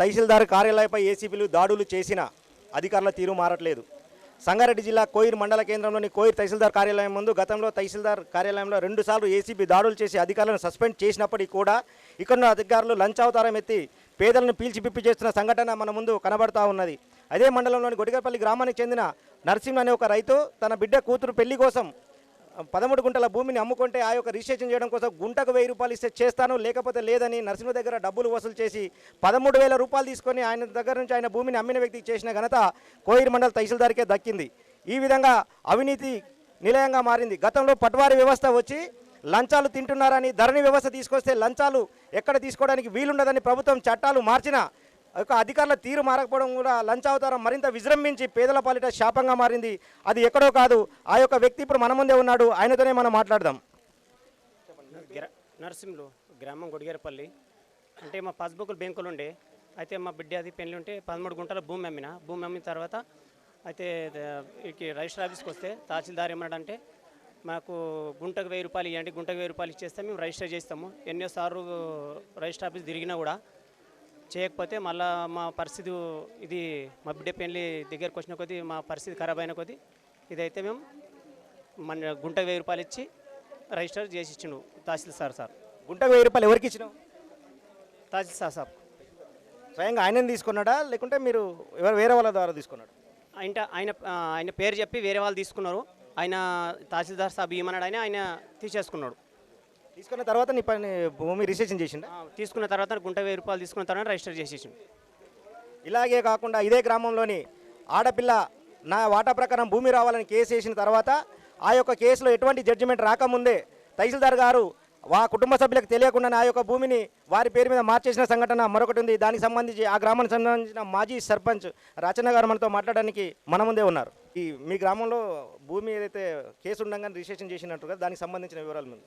తహసీల్దార్ కార్యాలయపై ఏసీపీలు దాడులు చేసిన అధికారుల తీరు మారట్లేదు. సంగారెడ్డి జిల్లా కోయిర్ మండల కేంద్రంలోని కోయిర్ తహసీల్దార్ కార్యాలయం ముందు గతంలో తహసీల్దార్ కార్యాలయంలో రెండుసార్లు ఏసీబీ దాడులు చేసి అధికారులను సస్పెండ్ చేసినప్పటికీ కూడా ఇక్కడున్న అధికారులు లంచావతారం ఎత్తి పేదలను పీల్చిపిప్పి చేస్తున్న సంఘటన మన ముందు కనబడతా ఉన్నది. అదే మండలంలోని గొడిగపల్లి గ్రామానికి చెందిన నరసింహ అనే ఒక రైతు తన బిడ్డ కూతురు పెళ్ళి కోసం పదమూడు గుంటల భూమిని అమ్ముకుంటే ఆ యొక్క రిజిస్ట్రేషన్ చేయడం కోసం గుంటకు వెయ్యి రూపాయలు ఇస్తే చేస్తాను లేకపోతే లేదని నరసింహ దగ్గర డబ్బులు వసూలు చేసి పదమూడు వేల రూపాయలు తీసుకొని ఆయన దగ్గర నుంచి ఆయన భూమిని అమ్మిన వ్యక్తికి చేసిన ఘనత కోయిర్ మండల తహసీల్దార్కే దక్కింది. ఈ విధంగా అవినీతి నిలయంగా మారింది. గతంలో పట్వారీ వ్యవస్థ వచ్చి లంచాలు తింటున్నారని ధరణి వ్యవస్థ తీసుకొస్తే లంచాలు ఎక్కడ తీసుకోవడానికి వీలుండదని ప్రభుత్వం చట్టాలు మార్చినా యొక్క అధికారుల తీరు మారకపోవడం కూడా లంచావతారం మరింత విజృంభించి పేదల పాలిట శాపంగా మారింది. అది ఎక్కడో కాదు ఆ యొక్క వ్యక్తి ఇప్పుడు మన ముందే ఉన్నాడు. ఆయనతోనే మనం మాట్లాడదాం. గిర- నరసింహులు గ్రామం గొడిగేరపల్లి. అంటే మా పాస్బుక్లు బ్యాంకులు ఉండే అయితే మా బిడ్డ అది పెళ్ళి ఉంటే పదమూడు గుంటల భూమి అమ్మిన. భూమి అమ్మిన తర్వాత అయితే ఇక రిజిస్టర్ ఆఫీస్కి వస్తే తహసీల్దార్ ఏమన్నాడంటే మాకు గుంటకు వెయ్యి రూపాయలు ఇవ్వండి గుంటకు వెయ్యి రూపాయలు ఇచ్చేస్తే మేము రిజిస్టర్ చేస్తాము. ఎన్నోసార్లు రిజిస్టర్ ఆఫీస్ తిరిగినా కూడా చేయకపోతే మళ్ళా మా పరిస్థితి ఇది మా బిడ్డ పెళ్ళి దగ్గరకు వచ్చిన కొద్దీ మా పరిస్థితి ఖరాబ్ అయిన కొద్దీ ఇదైతే మేము మన గుంట వెయ్యి రూపాయలు ఇచ్చి రిజిస్టర్ చేసి ఇచ్చిండు తహసీల్ సార్ సార్. గుంటకు వెయ్యి రూపాయలు ఎవరికి ఇచ్చినావు? Tahsil sir sir. స్వయంగా ఆయన తీసుకున్నాడా? లేకుంటే మీరు ఎవరు వేరే వాళ్ళ ద్వారా తీసుకున్నాడు? ఆయన ఆయన ఆయన పేరు చెప్పి వేరే వాళ్ళు తీసుకున్నారు. ఆయన తహసీల్దార్ సాబ్ ఇవ్వమన్నాడు ఆయన ఆయన తీసేసుకున్నాడు. తీసుకున్న తర్వాత నీ పని భూమి రిజిస్ట్రేషన్ చేసిండా? తీసుకున్న తర్వాత గుంట వెయ్యి రూపాయలు తీసుకున్న తర్వాత రిజిస్టర్ చేసేసిండు. ఇలాగే కాకుండా ఇదే గ్రామంలోని ఆడపిల్ల నా వాటా ప్రకారం భూమి రావాలని కేసు వేసిన తర్వాత ఆ యొక్క కేసులో ఎటువంటి జడ్జిమెంట్ రాకముందే తహసీల్దార్ గారు వా కుటుంబ సభ్యులకు తెలియకుండా ఆ యొక్క భూమిని వారి పేరు మీద మార్చేసిన సంఘటన మరొకటి ఉంది. దానికి సంబంధించి ఆ గ్రామానికి సంబంధించిన మాజీ సర్పంచ్ రచన గారు మనతో మాట్లాడడానికి మన ముందే ఉన్నారు. ఈ మీ గ్రామంలో భూమి ఏదైతే కేసు ఉండగానే రిజిస్ట్రేషన్ చేసినట్టు కదా దానికి సంబంధించిన వివరాలు ముందు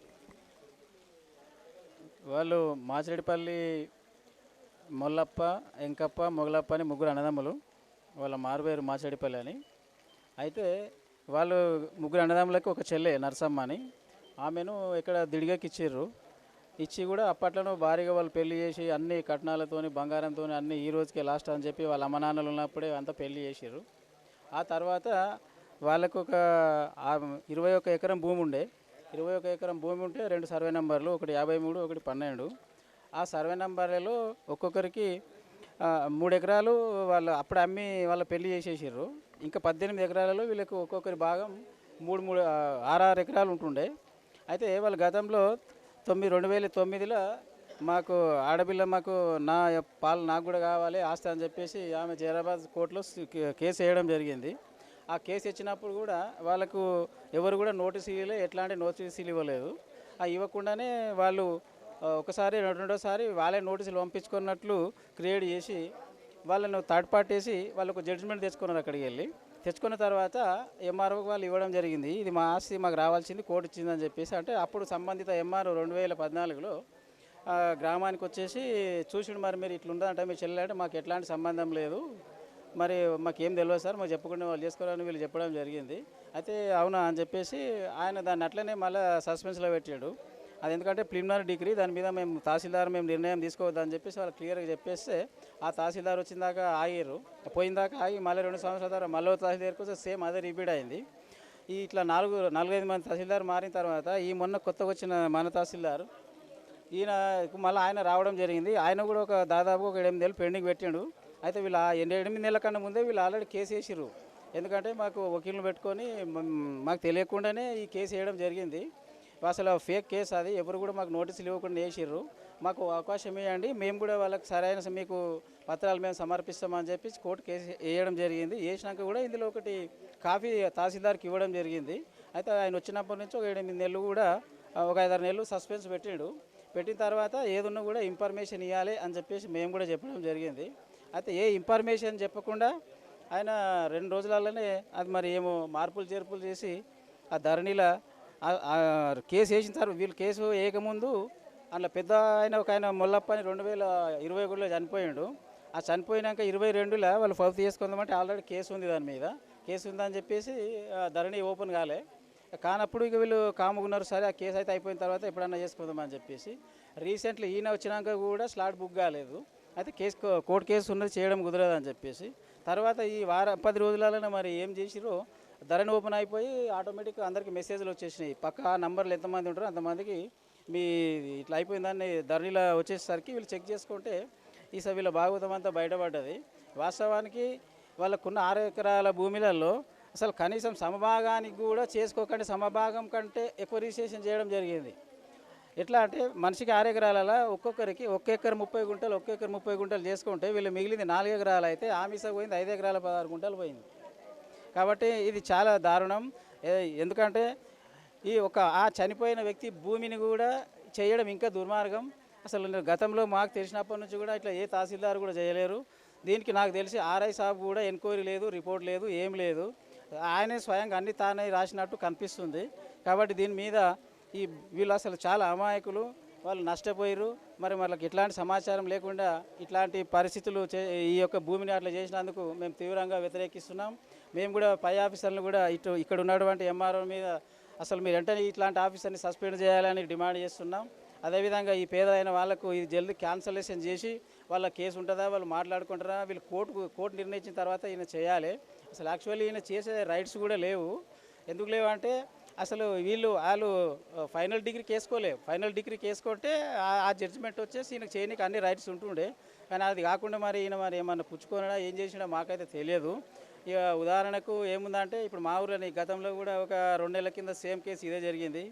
వాళ్ళు మాచిరెడ్డిపల్లి మొల్లప్ప ఎంకప్ప మొగలప్ప అని ముగ్గురు అన్నదమ్ములు. వాళ్ళ మారువేరు మాచిరెడ్డిపల్లి అని. అయితే వాళ్ళు ముగ్గురు అన్నదమ్ములకి ఒక చెల్లె నరసమ్మ అని. ఆమెను ఇక్కడ దిడిగకి ఇచ్చిర్రు. ఇచ్చి కూడా అప్పట్లోనూ భారీగా వాళ్ళు పెళ్ళి చేసి అన్ని కట్నాలతోని బంగారంతో అన్ని ఈ రోజుకే లాస్ట్ అని చెప్పి వాళ్ళ అమ్మ నాన్నలు ఉన్నప్పుడే అంతా పెళ్ళి చేసిర్రు. ఆ తర్వాత వాళ్ళకు ఒక ఇరవై ఒక ఎకరం భూమి ఉండే. ఇరవై ఒక ఎకరం భూమి ఉంటే రెండు సర్వే నెంబర్లు ఒకటి యాభై మూడు ఒకటి పన్నెండు. ఆ సర్వే నెంబర్లలో ఒక్కొక్కరికి మూడు ఎకరాలు వాళ్ళు అప్పుడు అమ్మి వాళ్ళ పెళ్ళి చేసేసారు ఇంకా పద్దెనిమిది ఎకరాలలో వీళ్ళకు ఒక్కొక్కరి భాగం మూడు మూడు ఆరారు ఎకరాలు ఉంటుండే. అయితే వాళ్ళ గతంలో తొమ్మిది రెండు వేల తొమ్మిదిలో మాకు ఆడపిల్ల మాకు నా పాలు నాకు కూడా కావాలి ఆస్తి అని చెప్పేసి ఆమె జైరాబాద్ కోర్టులో కేసు వేయడం జరిగింది. ఆ కేసు ఇచ్చినప్పుడు కూడా వాళ్ళకు ఎవరు కూడా నోటీస్ ఇవ్వలే ఎట్లాంటి నోటీసులు ఇవ్వలేదు. ఆ ఇవ్వకుండానే వాళ్ళు ఒకసారి రెండోసారి వాళ్ళే నోటీసులు పంపించుకున్నట్లు క్రియేట్ చేసి వాళ్ళను థర్డ్ పార్టీ వేసి వాళ్ళకు జడ్జిమెంట్ తెచ్చుకున్నారు అక్కడికి వెళ్ళి. తెచ్చుకున్న తర్వాత ఎంఆర్ఓ వాళ్ళు ఇవ్వడం జరిగింది. ఇది మా ఆస్తి మాకు రావాల్సింది కోర్టు ఇచ్చిందని చెప్పేసి. అంటే అప్పుడు సంబంధిత ఎంఆర్ఓ రెండు వేల పద్నాలుగులో గ్రామానికి వచ్చేసి చూసిండు మరి మీరు ఇట్లుండదంటే మీ మీరు అంటే మాకు ఎట్లాంటి సంబంధం లేదు. మరి మాకేం తెలియదు సార్ మాకు చెప్పకుండా వాళ్ళు చేసుకోవాలని వీళ్ళు చెప్పడం జరిగింది. అయితే అవునా అని చెప్పేసి ఆయన దాన్ని అట్లనే మళ్ళీ సస్పెన్స్లో పెట్టాడు. అది ఎందుకంటే ప్రిలిమినరీ డిగ్రీ దాని మీద మేము తహసీల్దార్ మేము నిర్ణయం తీసుకోవద్దని చెప్పేసి వాళ్ళు క్లియర్గా చెప్పేస్తే ఆ తహసీల్దార్ వచ్చిన దాకా ఆగిర్రు. పోయిన దాకా ఆగి మళ్ళీ రెండు సంవత్సరాల తర్వాత మళ్ళీ తహసీల్దార్కి వస్తే సేమ్ అదే రిపీట్ అయింది. ఈ ఇట్లా నాలుగు నాలుగైదు మంది తహసీల్దార్ మారిన తర్వాత ఈ మొన్న కొత్తగా వచ్చిన మన తహసీల్దార్ ఈయన మళ్ళీ ఆయన రావడం జరిగింది. ఆయన కూడా ఒక దాదాపు ఒక ఎనిమిది నెలలు పెండింగ్ పెట్టిండు. అయితే వీళ్ళు ఎన్ని- ఎనిమిది నెలల కన్నా ముందే వీళ్ళు ఆల్రెడీ కేసు వేసిర్రు. ఎందుకంటే మాకు వకీల్ని పెట్టుకొని మాకు తెలియకుండానే ఈ కేసు వేయడం జరిగింది. అసలు ఫేక్ కేసు అది ఎవరు కూడా మాకు నోటీసులు ఇవ్వకుండా వేసిర్రు. మాకు అవకాశం ఇవ్వండి మేము కూడా వాళ్ళకి సరైన మీకు పత్రాలు మేము సమర్పిస్తామని చెప్పి కోర్టు కేసు వేయడం జరిగింది. వేసినాక కూడా ఇందులో ఒకటి కాఫీ తహసీల్దార్కి ఇవ్వడం జరిగింది. అయితే ఆయన వచ్చినప్పటి నుంచి ఒక ఎనిమిది నెలలు కూడా ఒక ఐదారు నెలలు సస్పెన్స్ పెట్టిండు. పెట్టిన తర్వాత ఏదున్నా కూడా ఇన్ఫర్మేషన్ ఇవ్వాలి అని చెప్పేసి మేము కూడా చెప్పడం జరిగింది. అయితే ఏ ఇన్ఫర్మేషన్ చెప్పకుండా ఆయన రెండు రోజులలోనే అది మరి ఏమో మార్పులు చేర్పులు చేసి ఆ ధరణిలో కేసు వేసిన తర్వాత వీళ్ళు కేసు వేయకముందు అందులో పెద్ద ఆయన ఒక ఆయన మొల్లప్ప అని రెండు వేల ఇరవై ఒకటిలో చనిపోయాడు. ఆ చనిపోయినాక ఇరవై రెండులో వాళ్ళు ఫౌత్ చేసుకుందామంటే ఆల్రెడీ కేసు ఉంది దాని మీద. కేసు ఉందని చెప్పేసి ఆ ధరణి ఓపెన్ కాలే. కానప్పుడు ఇక వీళ్ళు కాముకున్నారు సరే ఆ కేసు అయితే అయిపోయిన తర్వాత ఎప్పుడన్నా చేసుకుందామని చెప్పేసి. రీసెంట్లీ ఈయన వచ్చినాక కూడా స్లాట్ బుక్ కాలేదు. అయితే కేసు కో- కోర్టు కేసు ఉన్నది చేయడం కుదరదు అని చెప్పేసి. తర్వాత ఈ వార పది రోజులలో మరి ఏం చేసిరో ధరని ఓపెన్ అయిపోయి ఆటోమేటిక్గా అందరికి మెసేజ్లు వచ్చేసినాయి. పక్క నంబర్లు ఎంతమంది ఉంటారో అంతమందికి మీ ఇట్లా అయిపోయిందని ధరణిలో వచ్చేసరికి వీళ్ళు చెక్ చేసుకుంటే ఈ స వీళ్ళ భాగవతం అంతా బయటపడ్డది. వాస్తవానికి వాళ్ళకున్న ఆరు ఎకరాల భూమిలలో అసలు కనీసం సమభాగానికి కూడా చేసుకోకండి సమభాగం కంటే ఎక్కువ రిజిస్ట్రేషన్ చేయడం జరిగింది. ఎట్లా అంటే మనిషికి ఆరు ఎకరాలలో ఒక్కొక్కరికి ఒక్క ఎకర ముప్పై గుంటలు ఒక్క ఎకర ముప్పై గుంటలు చేసుకుంటే వీళ్ళు మిగిలింది నాలుగు ఎకరాలు అయితే ఆమిస పోయింది ఐదు ఎకరాల పదహారు గుంటలు పోయింది. కాబట్టి ఇది చాలా దారుణం. ఎందుకంటే ఈ ఒక ఆ చనిపోయిన వ్యక్తి భూమిని కూడా చేయడం ఇంకా దుర్మార్గం. అసలు గతంలో మాకు తెలిసినప్పటి నుంచి కూడా ఇట్లా ఏ తహసీల్దార్ కూడా చేయలేరు. దీనికి నాకు తెలిసి ఆర్ఐ సాబ్ కూడా ఎంక్వైరీ లేదు రిపోర్ట్ లేదు ఏం లేదు. ఆయనే స్వయంగా అన్ని తానే రాసినట్టు కనిపిస్తుంది. కాబట్టి దీని మీద ఈ వీళ్ళు అసలు చాలా అమాయకులు. వాళ్ళు నష్టపోయారు మరి వాళ్ళకి ఇట్లాంటి సమాచారం లేకుండా ఇట్లాంటి పరిస్థితులు చే- ఈ యొక్క భూమిని అట్లా చేసినందుకు మేము తీవ్రంగా వ్యతిరేకిస్తున్నాం. మేము కూడా పై ఆఫీసర్లు కూడా ఇటు ఇక్కడ ఉన్నటువంటి ఎంఆర్ఓ మీద అసలు మీరు వెంటనే ఇట్లాంటి ఆఫీసర్ని సస్పెండ్ చేయాలని డిమాండ్ చేస్తున్నాం. అదేవిధంగా ఈ పేదలైన వాళ్ళకు ఇది జల్దీ క్యాన్సలేషన్ చేసి వాళ్ళ కేసు ఉంటుందా వాళ్ళు మాట్లాడుకుంటారా వీళ్ళు కోర్టు కోర్టు నిర్ణయించిన తర్వాత ఈయన చేయాలి. అసలు యాక్చువల్లీ ఈయన చేసే రైట్స్ కూడా లేవు. ఎందుకు లేవు అంటే అసలు వీళ్ళు వాళ్ళు ఫైనల్ డిగ్రీ కేసుకోలేవు. ఫైనల్ డిగ్రీ కేసుకుంటే ఆ- జడ్జిమెంట్ వచ్చేసి ఈయనకు చేయడానికి అన్ని రైట్స్ ఉంటుండే. కానీ అది కాకుండా మరి ఈయన మరి ఏమన్నా పుచ్చుకోనడా ఏం చేసినా మాకైతే తెలియదు. ఇక ఉదాహరణకు ఏముందంటే ఇప్పుడు మా ఊర్లోని గతంలో కూడా ఒక రెండు నెలల కింద సేమ్ కేసు ఇదే జరిగింది.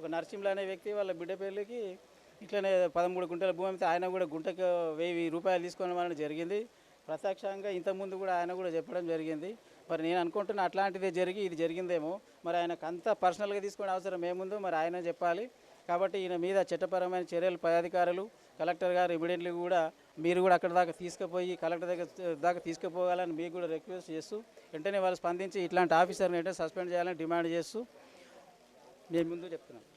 ఒక నరసింహులు అనే వ్యక్తి వాళ్ళ బిడ్డ పెళ్ళికి ఇట్లనే పదమూడు గుంటల భూమి అయితే ఆయన కూడా గుంటకు వెయ్యి రూపాయలు తీసుకోవడం అనేది జరిగింది. ప్రత్యక్షంగా ఇంతకుముందు కూడా ఆయన కూడా చెప్పడం జరిగింది. మరి నేను అనుకుంటున్నా అట్లాంటిదే జరిగి ఇది జరిగిందేమో. మరి ఆయనకు అంత పర్సనల్గా తీసుకునే అవసరం ఏముందో మరి ఆయన చెప్పాలి. కాబట్టి ఈయన మీద చట్టపరమైన చర్యలు పై అధికారులు కలెక్టర్ గారు ఇమీడియట్లీ కూడా మీరు కూడా అక్కడ దాకా తీసుకుపోయి కలెక్టర్ దగ్గర దాకా తీసుకుపోవాలని మీకు కూడా రిక్వెస్ట్ చేస్తూ వెంటనే వాళ్ళు స్పందించి ఇట్లాంటి ఆఫీసర్ని వెంటనే సస్పెండ్ చేయాలని డిమాండ్ చేస్తూ నేను ముందు చెప్తున్నాను.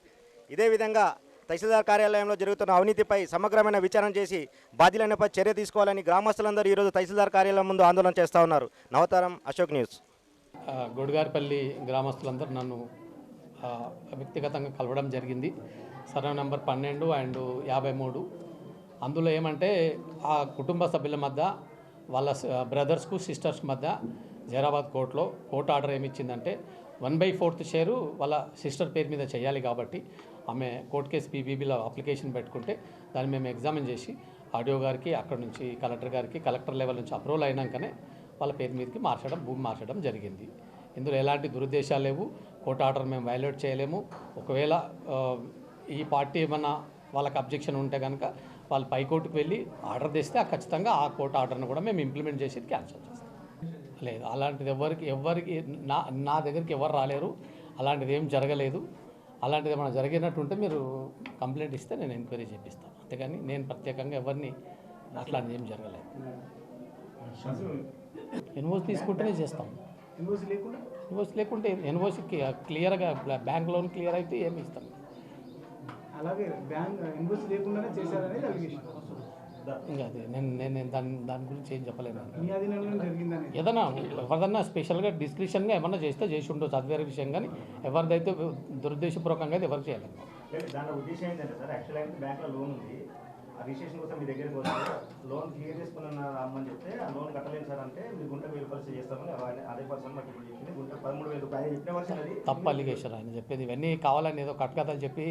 ఇదే విధంగా తహసీల్దార్ కార్యాలయంలో జరుగుతున్న అవినీతిపై సమగ్రమైన విచారణ చేసి బాధ్యులైనపై చర్య తీసుకోవాలని గ్రామస్తులందరూ ఈరోజు తహసీల్దార్ కార్యాలయం ముందు ఆందోళన చేస్తూ ఉన్నారు. నవతారం అశోక్ న్యూస్. గొడుగారిపల్లి గ్రామస్తులందరూ నన్ను వ్యక్తిగతంగా కలవడం జరిగింది. సర్వ నెంబర్ పన్నెండు అండ్ యాభై మూడు. అందులో ఏమంటే ఆ కుటుంబ సభ్యుల మధ్య వాళ్ళ బ్రదర్స్కు సిస్టర్స్ మధ్య జైరాబాద్ కోర్టులో కోర్టు ఆర్డర్ ఏమిచ్చిందంటే వన్ బై ఫోర్త్ షేరు వాళ్ళ సిస్టర్ పేరు మీద చేయాలి కాబట్టి ఆమె కోర్టు కేసు పీబీబీలో అప్లికేషన్ పెట్టుకుంటే దాన్ని మేము ఎగ్జామిన్ చేసి ఆడియో గారికి అక్కడ నుంచి కలెక్టర్ గారికి కలెక్టర్ లెవెల్ నుంచి అప్రూవల్ అయినాకనే వాళ్ళ పేరు మీదకి మార్చడం భూమి మార్చడం జరిగింది. ఇందులో ఎలాంటి దురుద్దేశాలు లేవు. కోర్టు ఆర్డర్ మేము వైలేట్ చేయలేము. ఒకవేళ ఈ పార్టీ ఏమన్నా వాళ్ళకి అబ్జెక్షన్ ఉంటే కనుక వాళ్ళు పైకోర్టుకు వెళ్ళి ఆర్డర్ తెస్తే ఆ ఖచ్చితంగా ఆ కోర్టు ఆర్డర్ని కూడా మేము ఇంప్లిమెంట్ చేసి క్యాన్సిల్ చేస్తాం. లేదు అలాంటిది ఎవరికి ఎవరికి నా నా దగ్గరికి ఎవరు రాలేరు. అలాంటిది ఏం జరగలేదు. అలాంటిది ఏమైనా జరిగినట్టుంటే మీరు కంప్లైంట్ ఇస్తే నేను ఎంక్వైరీ చేపిస్తాను. అంతేగాని నేను ప్రత్యేకంగా ఎవరిని అట్లాంటిది ఏం జరగలేదు. ఇన్వాయిస్ తీసుకుంటేనే చేస్తాం. ఇన్వాయిస్ లేకుండా? ఇన్వాయిస్ లేకుంటే ఇన్వాయిస్ క్లియర్గా బ్యాంక్ లోన్ క్లియర్ అయితే ఏమి ఇస్తాం. అలాగే బ్యాంక్ లేకుండానే చేశారనేది అలిగేషన్ ఇంకా అది నేను దాని దాని గురించి ఏం చెప్పలేను. మీ అధీనంలో జరిగిందని ఏదైనా ఎవరిదన్నా స్పెషల్గా డిస్క్రిప్షన్గా ఏమన్నా చేస్తే చేసి ఉండొచ్చు అది వేరే విషయం కానీ ఎవరిదైతే దురుద్దేశపూర్వకంగా అయితే ఎవరికి చేయలేదు. లేదు దాంట్లో ఉద్దేశం ఏంటంటే సార్ యాక్చువల్ అయితే బ్యాంక్లో లోన్ ఉంది. ఆ రిజిస్ట్రేషన్ కోసం మీ దగ్గరికి వస్తే లోన్ క్లియర్ చేసుకున్న అమ్మని చెప్తే ఆ లోన్ కట్టలేదు సార్ అంటే మీరు గుంట వెయ్యి రూపాయలు చేస్తామని అవ- అదే పర్సన్ మాకు ఇప్పుడు చెప్పింది. గుంట పదమూడు వేల రూపాయలు. చెప్పిన వర్షన్ అది. తప్పు అలిగేషన్ ఆయన చెప్పేది ఇవన్నీ కావాలని ఏదో కట్టుకథలు చెప్పి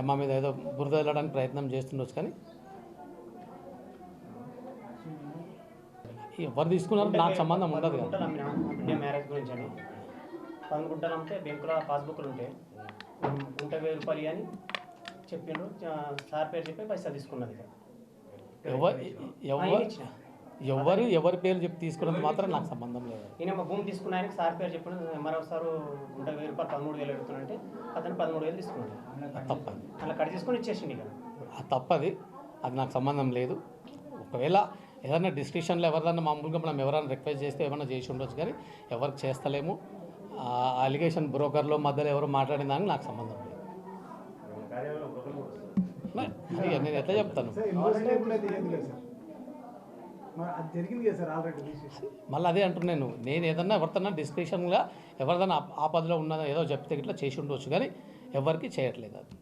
మా మీద ఏదో బురద వెళ్ళడానికి ప్రయత్నం చేస్తుండొచ్చు కానీ ఎవరు తీసుకున్నారు? నాకు సంబంధం ఉండదు కదా. మ్యారేజ్ గురించి అని. పదకొండు గుంటలు అమ్మితే బ్యాంకులో పాస్బుక్లు గుంట వెయ్యి రూపాయలు అని చెప్పిండ్రు. సార్ పేరు చెప్పి పైసలు తీసుకున్నది. ఎవరు ఎవరు. ఎవరు ఎవరి పేరు చెప్పి తీసుకున్నది మాత్రం నాకు సంబంధం లేదు. ఈయన మా భూమి తీసుకున్న ఆయనకి సార్ పేరు చెప్పిన మరో సారు గుంట రూపాయలు పదమూడు వేలు అడుగుతున్నంటే అతను పదమూడు వేలు తీసుకున్నాడు. అది తప్పది. అలా కట్ చేసుకొని ఇచ్చేసిండు ఇక. అది తప్పది. అది నాకు సంబంధం లేదు. ఒకవేళ ఏదైనా డిస్క్రిప్షన్లో ఎవరిదన్నా మామూలుగా మనం ఎవరైనా రిక్వెస్ట్ చేస్తే ఏమైనా చేసి ఉండొచ్చు కానీ ఎవరికి చేస్తలేము. అలిగేషన్ బ్రోకర్లో మధ్యలో ఎవరు మాట్లాడిన దానికి నాకు సంబంధం లేదు. నేను ఎట్లా చెప్తాను? మళ్ళీ అదే అంటున్నాను నేను. ఏదన్నా ఎవరితోన్నా డిస్క్రిప్షన్గా ఎవరిదన్నా ఆపదలో ఉన్నదో ఏదో చెప్తే ఇట్లా చేసి ఉండొచ్చు కానీ ఎవరికి చేయట్లేదు అది.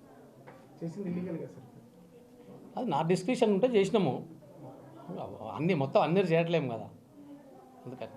అది నా డిస్క్రిప్షన్ ఉంటే చేసినాము. అన్ని మొత్తం అన్ని చేయట్లేము కదా. అందుకని